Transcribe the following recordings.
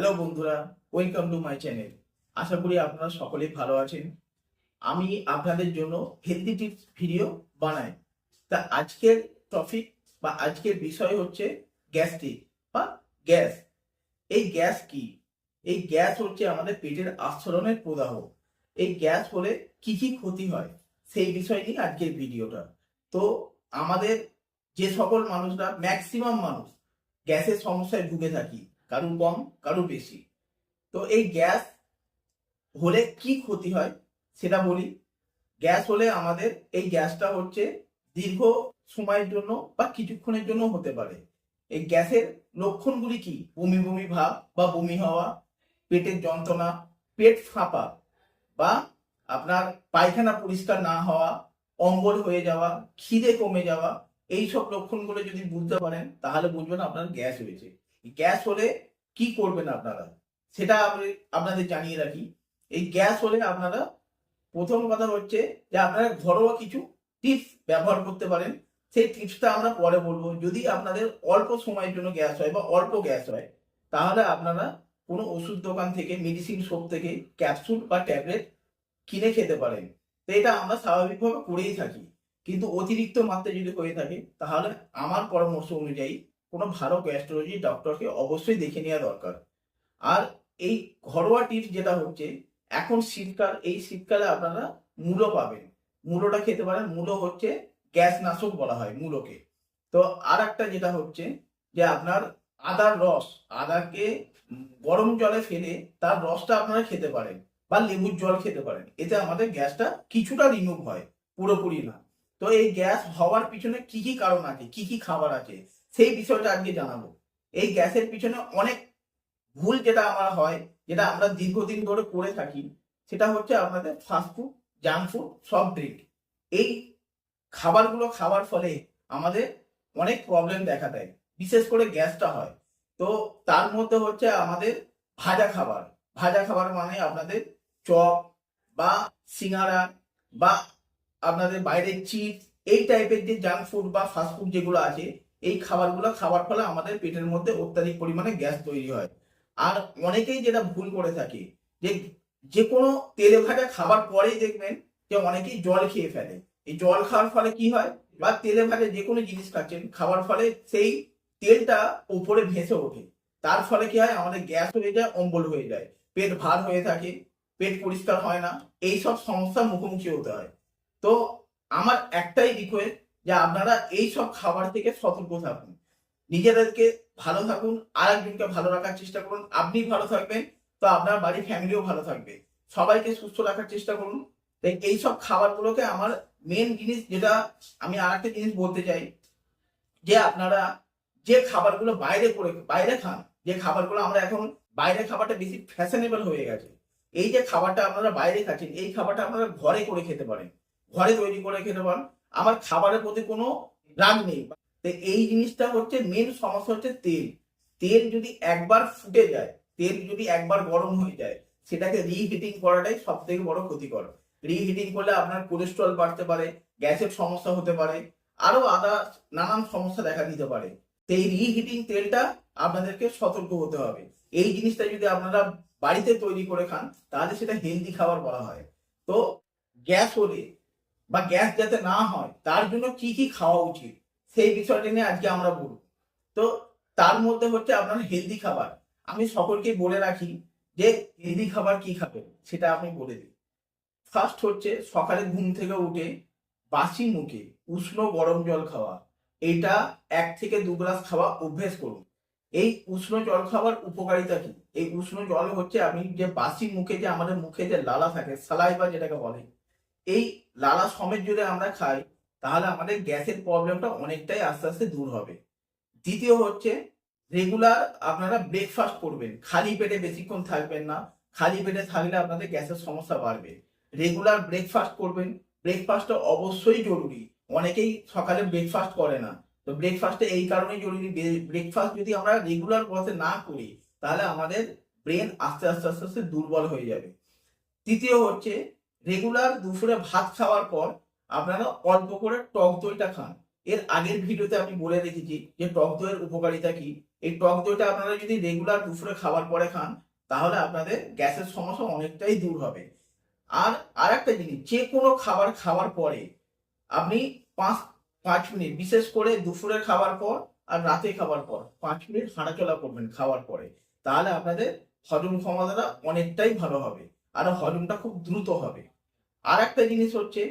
Hello বন্ধুরা welcome to my channel আশা করি আপনারা সকলেই ভালো আছেন। আমি আপনাদের জন্য হেলদি টিপস ভিডিও বানাই। তা আজকের টপিক বা আজকের বিষয় হচ্ছে গ্যাস্ট্রিক বা গ্যাস এই গ্যাস কি? এই গ্যাস হচ্ছে আমাদের পেটের আস্তরণের প্রদাহ। এই গ্যাস হলে কি কি ক্ষতি হয়? সেই বিষয় নিয়ে আজকের ভিডিওটা তো আমাদের যে সকল মানুষরা ম্যাক্সিমাম মানুষ গ্যাসের সমস্যায় ভুগে থাকি। কারুর কম কারুর বেশি। তো এই গ্যাস হলে কি ক্ষতি হয় সেটা বলি। গ্যাস হলে আমাদের এই গ্যাসটা হচ্ছে দীর্ঘ সময়ের জন্য বা কিছুক্ষণের জন্য হতে পারে। এই গ্যাসের লক্ষণগুলি কি? বমি বমি ভাব বা বমি হওয়া, পেটের যন্ত্রণা, পেট ফাঁপা বা আপনার পায়খানা পরিষ্কার না হওয়া, অম্বল হয়ে যাওয়া, খিদে কমে যাওয়া এই সব লক্ষণগুলো যদি বুঝতে পারেন তাহলে বুঝবেন আপনার গ্যাস হয়েছে। গ্যাস হলে কি করবেন আপনারা? সেটা আপনাদের জানিয়ে রাখি। এই গ্যাস হলে আপনারা প্রথম কথা হচ্ছে যে আপনারা ঘরোয়া কিছু টিপস ব্যবহার করতে পারেন। সেই টিপসটা আমরা পরে বলব। যদি আপনাদের অল্প সময়ের জন্য গ্যাস হয় বা অল্প গ্যাস হয়, তাহলে আপনারা কোনো ওষুধ দোকান থেকে মেডিসিন শপ থেকে ক্যাপসুল বা ট্যাবলেট কিনে খেতে পারেন। তো এটা আমরা স্বাভাবিকভাবে করেই থাকি। কিন্তু অতিরিক্ত মাত্রায় যদি হয়ে থাকে, তাহলে আমার পরামর্শ অনুযায়ী কোনো ভালো গ্যাস্ট্রোলজি ডক্টরকে অবশ্যই দেখে নেওয়া দরকার। আর এই ঘরোয়া টিপস যেটা হচ্ছে, এখন শীতকাল, এই শীতকালে আপনারা মূলো পাবেন। মূলোটা খেতে পারেন। মূলো হচ্ছে গ্যাস নাশক বলা হয় মূলোকে। তো আর একটা যেটা হচ্ছে যে আপনার আদার রস, আদাকে গরম জলে ফেলে তার রসটা আপনারা খেতে পারেন বা লেবুর জল খেতে পারেন। এতে আমাদের গ্যাসটা কিছুটা রিমুভ হয়, পুরোপুরি না। তো এই গ্যাস হওয়ার পিছনে কি কি কারণ আছে, কি কি খাবার আছে সেই বিষয়টা আজকে জানাব। এই গ্যাসের পিছনে অনেক ভুল যেটা আমার হয়, যেটা আমরা দীর্ঘদিন ধরে করে থাকি, সেটা হচ্ছে আপনাদের fast food junk food soft drink এই খাবারগুলো খাওয়ার ফলে আমাদের অনেক প্রবলেম দেখা দেয়, বিশেষ করে গ্যাসটা হয়। তো তার মধ্যে হচ্ছে আমাদের ভাজা খাবার। ভাজা খাবার মানে আপনাদের চপ বা সিঙ্গারা বা আপনাদের বাইরের চিপস এই টাইপের যে জাঙ্ক ফুড বা ফাস্টফুড যেগুলো আছে এই খাবারগুলো খাওয়ার ফলে আমাদের পেটের মধ্যে অত্যাধিক পরিমাণে গ্যাস তৈরি হয়। আর অনেকেই যেটা ভুল করে থাকে, যে যে কোনো তেলে ভাজা খাবার পরেই দেখবেন যে অনেকেই জল খেয়ে ফেলে। এই জল খাওয়ার ফলে কি হয়? বা তেলে ভাজা যে কোনো জিনিস খাচ্ছেন, খাওয়ার ফলে সেই তেলটা উপরে ভেসে ওঠে। তার ফলে কি হয়? আমাদের গ্যাস হয়ে যায়, অম্বল হয়ে যায়। পেট ভার হয়ে থাকে, পেট পরিষ্কার হয় না। এই সব সমস্যার মুখোমুখি হতে হয়। তো আমার একটাই রিকোয়েস্ট যে আপনারা এই সব খাবার থেকে সতর্ক থাকুন। নিজেদেরকে ভালো থাকুন আর একজনকে ভালো রাখার চেষ্টা করুন। আপনি ভালো থাকবেন, তো আপনার বাড়ির ফ্যামিলিও ভালো থাকবে। সবাইকে সুস্থ রাখার চেষ্টা করুন। তাই এই সব খাবারগুলোকে আমার মেন জিনিস যেটা আমি আর একটা জিনিস বলতে চাই, যে আপনারা যে খাবারগুলো বাইরে করে, বাইরে খান, যে খাবারগুলো আমরা এখন বাইরে খাবারটা বেশি ফ্যাশনেবল হয়ে গেছে, এই যে খাবারটা আপনারা বাইরে খাচ্ছেন, এই খাবারটা আপনারা ঘরে করে খেতে পারেন। ঘরে তৈরি করে খেতে পারেন। আমার খাবারের প্রতি কোনো রাগ নেই। তো এই জিনিসটা হচ্ছে মেন সমস্যা হচ্ছে তেল। তেল যদি একবার ফুটে যায়, তেল যদি একবার গরম হয়ে যায়, সেটাকে রিহিটিং করাটাই সব থেকে বড় ক্ষতিকর। রিহিটিং করলে আপনার কোলেস্ট্রল বাড়তে পারে, গ্যাসের সমস্যা হতে পারে আরও আদা, নানান সমস্যা দেখা দিতে পারে। তো এই রিহিটিং তেলটা আপনাদেরকে সতর্ক হতে হবে। এই জিনিসটা যদি আপনারা বাড়িতে তৈরি করে খান, তাহলে সেটা হেলদি খাবার বলা হয়। তো গ্যাস হলে বা গ্যাস যাতে না হয়, তার জন্য কি কি খাওয়া উচিত? সেই বিষয়টা নিয়ে আজকে আমরা বলব। তো তার মধ্যে হচ্ছে আপনার হেলদি খাবার। আমি সকলকে বলে রাখি যে হেলদি খাবার কি খাবেন, সেটা আপনি বলে দিন ফার্স্ট হচ্ছে সকালে ঘুম থেকে উঠে বাসি মুখে উষ্ণ গরম জল খাওয়া। এটা এক থেকে দু গ্লাস খাওয়া অভ্যেস করুন। এই উষ্ণ জল খাওয়ার উপকারিতা কি? এই উষ্ণ জল হচ্ছে আমি যে বাসি মুখে যে আমাদের মুখে যে লালা থাকে, সালাইবা যেটাকে বলে এই লালা সমেত যদি আমরা খাই, তাহলে আমাদের গ্যাসের প্রবলেমটা অনেকটাই আস্তে আস্তে দূর হবে। দ্বিতীয় হচ্ছে রেগুলার আপনারা ব্রেকফাস্ট করবেন। খালি পেটে বেশিক্ষণ থাকবেন না। খালি পেটে থাকলে আপনাদের গ্যাসের সমস্যা বাড়বে। রেগুলার ব্রেকফাস্ট করবেন। ব্রেকফাস্টটা অবশ্যই জরুরি। অনেকেই সকালে ব্রেকফাস্ট করে না। তো ব্রেকফাস্টে এই কারণেই জরুরি। ব্রেকফাস্ট যদি আমরা রেগুলার পথে না করি, তাহলে আমাদের ব্রেন আস্তে আস্তে আস্তে আস্তে দুর্বল হয়ে যাবে। তৃতীয় হচ্ছে রেগুলার দুপুরে ভাত খাওয়ার পর আপনারা অল্প করে টক দইটা খান। এর আগের ভিডিওতে আমি বলে রেখেছি যে টক দইয়ের উপকারিতা কি? এই টক দইটা আপনারা যদি রেগুলার দুপুরে খাবার পরে খান, তাহলে আপনাদের গ্যাসের সমস্যা অনেকটাই দূর হবে। আর আর একটা জিনিস, যে কোনো খাবার খাওয়ার পরে আপনি পাঁচ পাঁচ মিনিট, বিশেষ করে দুপুরের খাবার পর আর রাতে খাবার পর, পাঁচ মিনিট হাঁটাচলা করবেন খাওয়ার পরে, তাহলে আপনাদের হজম ক্ষমতাটা অনেকটাই ভালো হবে। আর হজমটা খুব দ্রুত হবে। আর একটা জিনিস হচ্ছে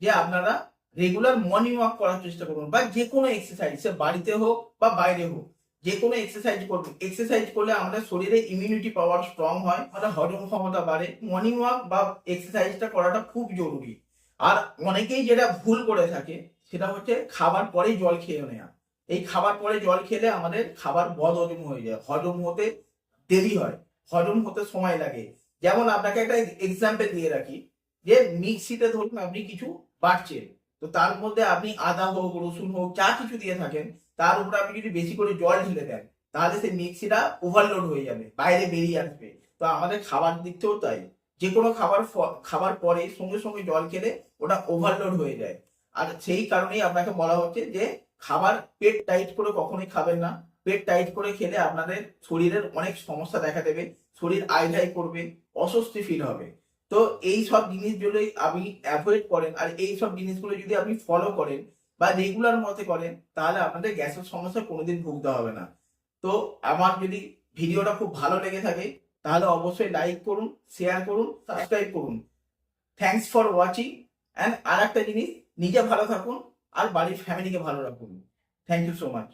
যে আপনারা রেগুলার মর্নিং ওয়াক করার চেষ্টা করুন বা যে কোনো এক্সারসাইজ সে বাড়িতে হোক বা বাইরে হোক যে কোনো এক্সারসাইজ করবেন এক্সারসাইজ করলে আমাদের শরীরে ইমিউনিটি পাওয়ার স্ট্রং হয় আমাদের হজম ক্ষমতা বাড়ে। মর্নিং ওয়াক বা এক্সারসাইজটা করাটা খুব জরুরি। আর অনেকেই যেটা ভুল করে থাকে, সেটা হচ্ছে খাবার পরেই জল খেয়ে নেওয়া এই খাবার পরে জল খেলে আমাদের খাবার বদ হজম হয়ে যায়। হজম হতে দেরি হয়, হজম হতে সময় লাগে। যেমন আপনাকে একটা এক্সাম্পল দিয়ে রাখি। যে মিক্সিতে ধরুন আপনি কিছু বাটছেন তো তার মধ্যে আপনি আদা হোক, রসুন হোক, যা কিছু দিয়ে থাকেন, তার উপর আপনি যদি বেশি করে জল ঢেলে দেন, তাহলে সেই মিক্সিটা ওভারলোড হয়ে যাবে, বাইরে বেরিয়ে আসবে। তো আমাদের খাবার দিক থেকেও তাই। যে কোনো খাবার খাবার পরে সঙ্গে সঙ্গে জল খেলে ওটা ওভারলোড হয়ে যায়। আর সেই কারণেই আপনাকে বলা হচ্ছে যে, খাবার পেট টাইট করে কখনোই খাবেন না। পেট টাইট করে খেলে আপনাদের শরীরের অনেক সমস্যা দেখা দেবে, শরীর আইঢাই করবে অস্বস্তি ফিল হবে। তো এই সব জিনিসগুলোই আপনি অ্যাভয়েড করেন। আর এই সব জিনিসগুলো যদি আপনি ফলো করেন বা রেগুলার মতে করেন, তাহলে আপনাদের গ্যাসের সমস্যা কোনোদিন ভুগতে হবে না। তো আমার যদি ভিডিওটা খুব ভালো লেগে থাকে, তাহলে অবশ্যই লাইক করুন শেয়ার করুন সাবস্ক্রাইব করুন। থ্যাঙ্কস ফর ওয়াচিং অ্যান্ড আর একটা জিনিস, নিজে ভালো থাকুন আর বাড়ির ফ্যামিলিকে ভালো রাখুন। Thank you so much